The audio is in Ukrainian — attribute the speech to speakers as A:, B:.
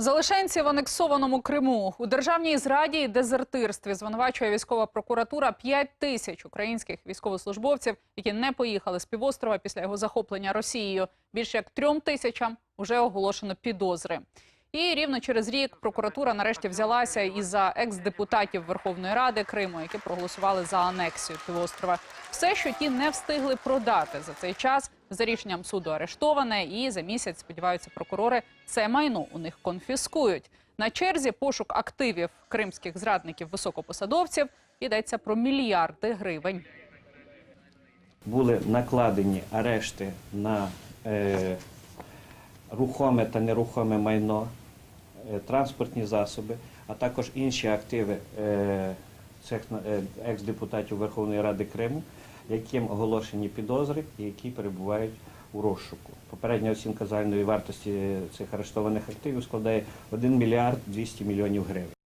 A: Залишенці в анексованому Криму у державній зраді і дезертирстві звинувачує військова прокуратура 5 тисяч українських військовослужбовців, які не поїхали з півострова після його захоплення Росією. Більше як трьом тисячам вже оголошено підозри. І рівно через рік прокуратура нарешті взялася і за екс-депутатів Верховної Ради Криму, які проголосували за анексію півострова. Все, що ті не встигли продати за цей час, за рішенням суду арештоване, і за місяць сподіваються прокурори це майно у них конфіскують. На черзі пошук активів кримських зрадників високопосадовців йдеться про мільярди гривень.
B: були накладені арешти на е, рухоме та нерухоме майно, е, транспортні засоби, а також інші активи е, цих е, екс-депутатів Верховної Ради Криму, яким оголошені підозри і які перебувають у розшуку. Попередня оцінка загальної вартості цих арештованих активів складає 1 мільярд 200 мільйонів гривень.